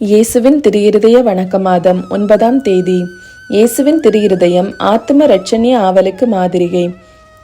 இயேசுவின் திருஇருதய வணக்க மாதம் ஒன்பதாம் தேதி. இயேசுவின் திருஇருதயம் ஆத்தும ரட்சணிய ஆவலுக்கு மாதிரிகை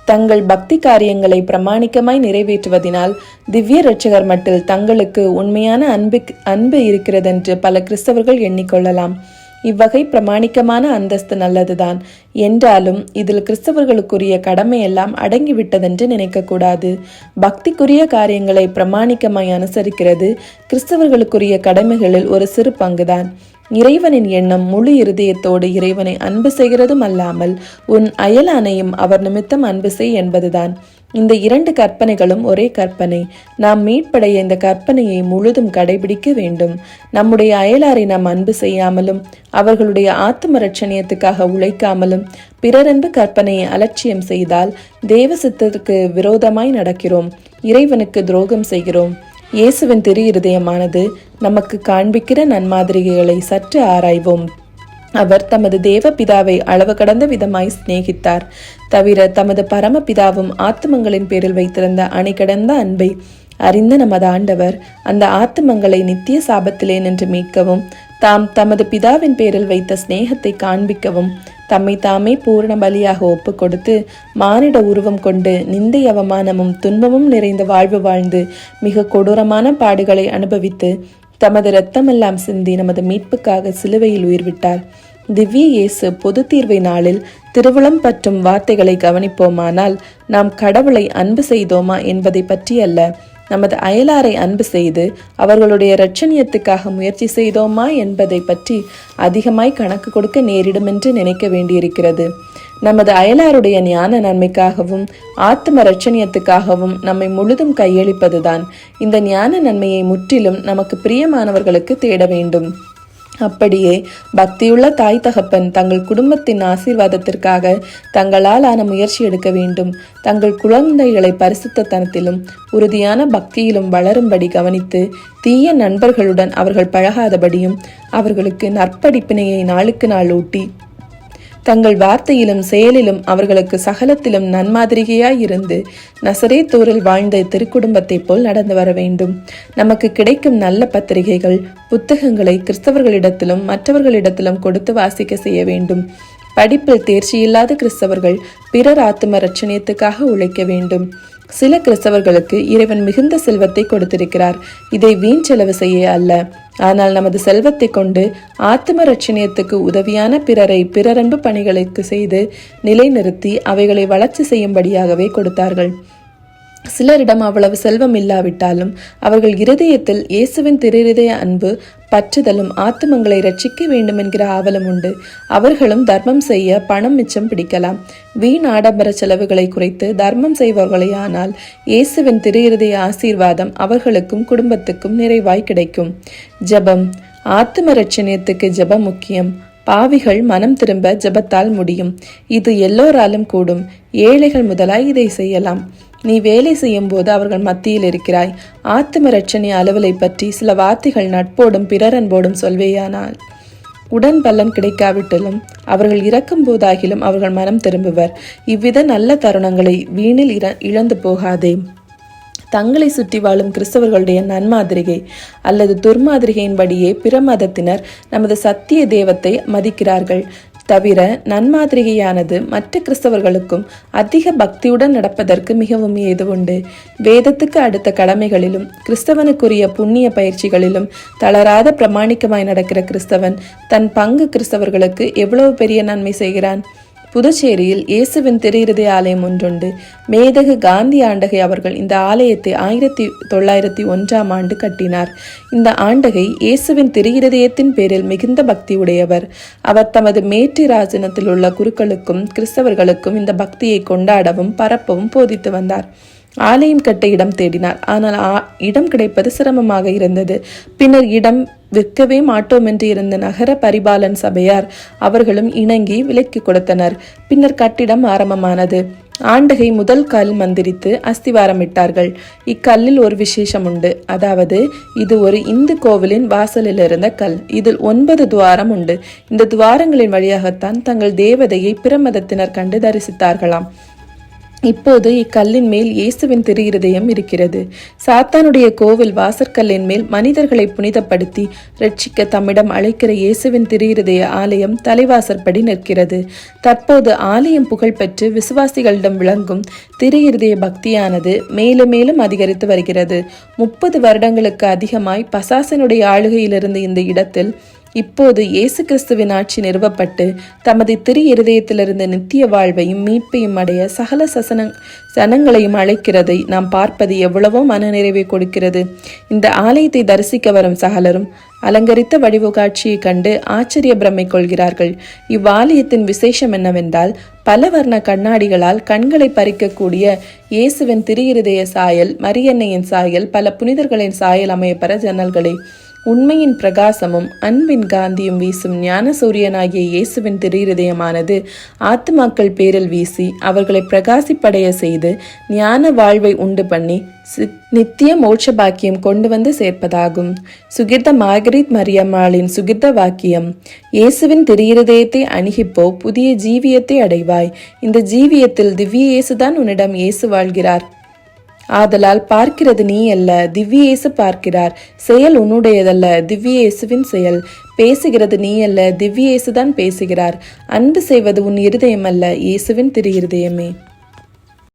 தங்கள் பக்தி காரியங்களை பிரமாணிக்கமாய் நிறைவேற்றுவதினால் திவ்ய ரட்சகர் மட்டில் தங்களுக்கு உண்மையான அன்பு அன்பு இருக்கிறதென்று பல கிறிஸ்தவர்கள் எண்ணிக்கொள்ளலாம். இவ்வகை பிரமாணிக்கமான அந்தஸ்து நல்லதுதான். என்றாலும் இதில் கிறிஸ்தவர்களுக்குரிய கடமையெல்லாம் அடங்கிவிட்டதென்று நினைக்கக்கூடாது. பக்திக்குரிய காரியங்களை பிரமாணிக்கமாய் அனுசரிக்கிறது கிறிஸ்தவர்களுக்குரிய கடமைகளில் ஒரு சிறு பங்குதான். இறைவனின் எண்ணம் முழு இருதயத்தோடு இறைவனை அன்பு செய்கிறதும் அல்லாமல் உன் அயலானையும் அவர் நிமித்தம் அன்பு செய் என்பதுதான். இந்த இரண்டு கற்பனைகளும் ஒரே கற்பனை. நாம் மீட்படைய இந்த கற்பனையை முழுதும் கடைபிடிக்க வேண்டும். நம்முடைய அயலாரை நாம் அன்பு செய்யாமலும் அவர்களுடைய ஆத்ம ரட்சணியத்துக்காக உழைக்காமலும் பிறரன்பு கற்பனையை அலட்சியம் செய்தால் தேவ சித்தத்துக்கு விரோதமாய் நடக்கிறோம். இறைவனுக்கு துரோகம் செய்கிறோம். இயேசுவின் திரு இருதயமானது நமக்கு காண்பிக்கிற நன்மாதிரிகளை சற்று ஆராய்வோம். அவர் தமது தேவ பிதாவை அளவு கடந்த விதமாய் சிநேகித்தார். தவிர தமது பரமபிதாவும் ஆத்துமங்களின் பேரில் வைத்திருந்த அணை கடந்த அன்பை அறிந்த நமது ஆண்டவர் அந்த ஆத்துமங்களை நித்திய சாபத்திலே நின்று மீட்கவும் தாம் தமது பிதாவின் பேரில் வைத்த சிநேகத்தை காண்பிக்கவும் தம்மை தாமே பூரண பலியாக ஒப்பு கொடுத்து மானிட உருவம் கொண்டு நிந்தை அவமானமும் துன்பமும் நிறைந்த வாழ்வு வாழ்ந்து மிக கொடூரமான பாடுகளை அனுபவித்து தமது இரத்தமெல்லாம் சிந்தி நமது மீட்புக்காக சிலுவையில் உயிர்விட்டார். திவ்ய இயேசு பொது தீர்வை நாளில் திருவிழம் பற்றும் வார்த்தைகளை கவனிப்போமானால் நாம் கடவுளை அன்பு செய்தோமா என்பதை பற்றி அல்ல நமது அயலாரை அன்பு செய்து அவர்களுடைய இரட்சணியத்துக்காக முயற்சி செய்தோமா என்பதை பற்றி அதிகமாய் கணக்கு கொடுக்க நேரிடும் என்று நினைக்க வேண்டியிருக்கிறது. நமது அயலாருடைய ஞான நன்மைக்காகவும் ஆத்ம ரட்சணியத்துக்காகவும் நம்மை முழுதும் கையளிப்பதுதான். இந்த ஞான நன்மையை முற்றிலும் நமக்கு பிரியமானவர்களுக்கு தேட வேண்டும். அப்படியே பக்தியுள்ள தாய் தகப்பன் தங்கள் குடும்பத்தின் ஆசீர்வாதத்திற்காக தங்களால் ஆன முயற்சி எடுக்க வேண்டும். தங்கள் குழந்தைகளை பரிசுத்த தனத்திலும் உறுதியான பக்தியிலும் வளரும்படி கவனித்து தீய நண்பர்களுடன் அவர்கள் பழகாதபடியும் அவர்களுக்கு நற்படிப்பினையை நாளுக்கு நாள் ஊட்டி தங்கள் வார்த்தையிலும் செயலிலும் அவர்களுக்கு சகலத்திலும் நன்மாதிரிகையாய் இருந்து நசரே தூரில் வாழ்ந்த திருக்குடும்பத்தைப் போல் நடந்து வர வேண்டும். நமக்கு கிடைக்கும் நல்ல பத்திரிகைகள் புத்தகங்களை கிறிஸ்தவர்களிடத்திலும் மற்றவர்களிடத்திலும் கொடுத்து வாசிக்க செய்ய வேண்டும். படிப்பில் தேர்ச்சி இல்லாத கிறிஸ்தவர்கள் பிறர் ஆத்தும ரட்சணியத்துக்காக உழைக்க வேண்டும். சில கிறிஸ்தவர்களுக்கு இறைவன் மிகுந்த செல்வத்தை கொடுத்திருக்கிறார். இதை வீண் செலவு செய்ய அல்ல. ஆனால் நமது செல்வத்தை கொண்டு ஆத்ம ரட்சணியத்துக்கு உதவியான பிறரை பிறரன்பு பணிகளுக்கு செய்து நிலைநிறுத்தி அவைகளை வளர்ச்சி செய்யும்படியாகவே கொடுத்தார்கள். சிலரிடம் அவ்வளவு செல்வம் இல்லாவிட்டாலும் அவர்கள் இருதயத்தில் இயேசுவின் திருதய அன்பு பற்றுதலும் ஆத்துமங்களை ரட்சிக்க வேண்டும் என்கிற ஆவலம் உண்டு. அவர்களும் தர்மம் செய்ய பணம் மிச்சம் பிடிக்கலாம். வீண் ஆடம்பர செலவுகளை குறைத்து தர்மம் செய்பவர்களேயானால் இயேசுவின் திரு ஆசீர்வாதம் அவர்களுக்கும் குடும்பத்துக்கும் நிறைவாய் கிடைக்கும். ஜபம். ஆத்தும ரட்சணியத்துக்கு ஜபம் முக்கியம். பாவிகள் மனம் திரும்ப ஜபத்தால் முடியும். இது எல்லோராலும் கூடும். ஏழைகள் முதலாய் இதை செய்யலாம். நீ வேலை செய்யும் போது அவர்கள் மத்தியில் இருக்கிறாய். ஆத்தும ரட்சணை அலுவலை பற்றி சில வார்த்தைகள் நட்போடும் பிறரன்போடும் சொல்வேயானால். உடன் பலன் கிடைக்காவிட்டாலும் அவர்கள் இறக்கும் போதாகிலும் அவர்கள் மனம் திரும்புவர். இவ்வித நல்ல தருணங்களை வீணில் இழந்து போகாதே. தங்களை சுற்றி வாழும் கிறிஸ்தவர்களுடைய நன்மாதிரிகை அல்லது துர்மாதிரிகையின்படியே பிற மதத்தினர் நமது சத்திய தேவத்தை மதிக்கிறார்கள். தவிர நன்மாதிரிகையானது மற்ற கிறிஸ்தவர்களுக்கும் அதிக பக்தியுடன் நடப்பதற்கு மிகவும் ஏது உண்டு வேதத்துக்கு அடுத்த கடமைகளிலும் கிறிஸ்தவனுக்குரிய புண்ணிய பயிற்சிகளிலும் தளராத பிரமாணிக்கமாய் நடக்கிற கிறிஸ்தவன் தன் பங்கு கிறிஸ்தவர்களுக்கு எவ்வளவு பெரிய நன்மை செய்கிறான்? புதுச்சேரியில் இயேசுவின் திரு ஆலயம் ஒன்றுண்டு. மேதகு காந்தி ஆண்டகை அவர்கள் இந்த ஆலயத்தை ஆயிரத்தி தொள்ளாயிரத்தி ஒன்றாம் ஆண்டு கட்டினார். இந்த ஆண்டகை இயேசுவின் திரு பேரில் மிகுந்த பக்தி உடையவர் அவர் தமது மேற்றி ராஜனத்தில் உள்ள குருக்களுக்கும் கிறிஸ்தவர்களுக்கும் இந்த பக்தியை கொண்டாடவும் பரப்பவும் போதித்து வந்தார். ஆலயம் கட்ட இடம் தேடினார். ஆனால் இடம் கிடைப்பது சிரமமாக இருந்தது. பின்னர் இடம் விற்கவே மாட்டோம் என்று இருந்த நகர பரிபாலன் சபையார் அவர்களும் இணங்கி விலக்கி கொடுத்தனர். பின்னர் கட்டிடம் ஆரம்பமானது. ஆண்டகை முதல் கல் மந்திரித்து அஸ்திவாரமிட்டார்கள். இக்கல்லில் ஒரு விசேஷம் உண்டு. அதாவது இது ஒரு இந்து கோவிலின் வாசலில் இருந்த கல். இதில் ஒன்பது துவாரம் உண்டு. இந்த துவாரங்களின் வழியாகத்தான் தங்கள் தேவதையை பிற மதத்தினர் கண்டு தரிசித்தார்களாம். இப்போது இக்கல்லின் மேல் இயேசுவின் திரு இருதயம் இருக்கிறது. சாத்தானுடைய கோவில் வாசற்கல்லின் மேல் மனிதர்களை புனிதப்படுத்தி ரட்சிக்க தம்மிடம் அழைக்கிற இயேசுவின் திரு இருதய ஆலயம் தலைவாசற்படி நிற்கிறது. தற்போது ஆலயம் புகழ்பெற்று விசுவாசிகளிடம் விளங்கும் திரு இருதய பக்தியானது மேலும் மேலும் அதிகரித்து வருகிறது. முப்பது வருடங்களுக்கு அதிகமாய் பசாசனுடைய ஆளுகையிலிருந்து இந்த இடத்தில் இப்போது இயேசு கிறிஸ்துவின் ஆட்சி நிறுவப்பட்டு தமது திரு இருதயத்திலிருந்து நித்திய வாழ்வையும் மீட்பையும் அடைய சகல சசன சனங்களையும் அழைக்கிறதை. நாம் பார்ப்பது எவ்வளவோ மனநிறைவை கொடுக்கிறது. இந்த ஆலயத்தை தரிசிக்க வரும் சகலரும் அலங்கரித்த வடிவு காட்சியை கண்டு ஆச்சரிய பிரமை கொள்கிறார்கள். இவ்வாலயத்தின் விசேஷம் என்னவென்றால் பல வர்ண கண்ணாடிகளால் கண்களை பறிக்கக்கூடிய இயேசுவின் திரு இருதய சாயல் மரியன்னையின் சாயல் பல புனிதர்களின் சாயல் அமையப்பெற ஜன்னல்களை. உண்மையின் பிரகாசமும் அன்பின் காந்தியும் வீசும் ஞான சூரியனாகிய இயேசுவின் திருஇருதயமானது ஆத்துமாக்கள் பேரில் வீசி அவர்களை பிரகாசிப்படைய செய்து ஞான வாழ்வை உண்டு பண்ணி சி- நித்திய மோட்ச பாக்கியம் கொண்டு வந்து சேர்ப்பதாகும். சுகிர்த மார்கரித் மரியம்மாளின் சுகிர்த வாக்கியம் இயேசுவின் திரியிருதயத்தை அணுகிப்போ புதிய ஜீவியத்தை அடைவாய். இந்த ஜீவியத்தில் திவ்ய இயேசுதான் உன்னிடம் இயேசு வாழ்கிறார். ஆதலால் பார்க்கிறது நீ அல்ல திவ்யேசு பார்க்கிறார். செயல் உன்னுடையதல்ல திவ்யேசுவின் செயல். பேசுகிறது நீ அல்ல திவ்யேசுதான் பேசுகிறார். அன்பு செய்வது உன் இருதயம் அல்ல இயேசுவின் திரு இருதயமே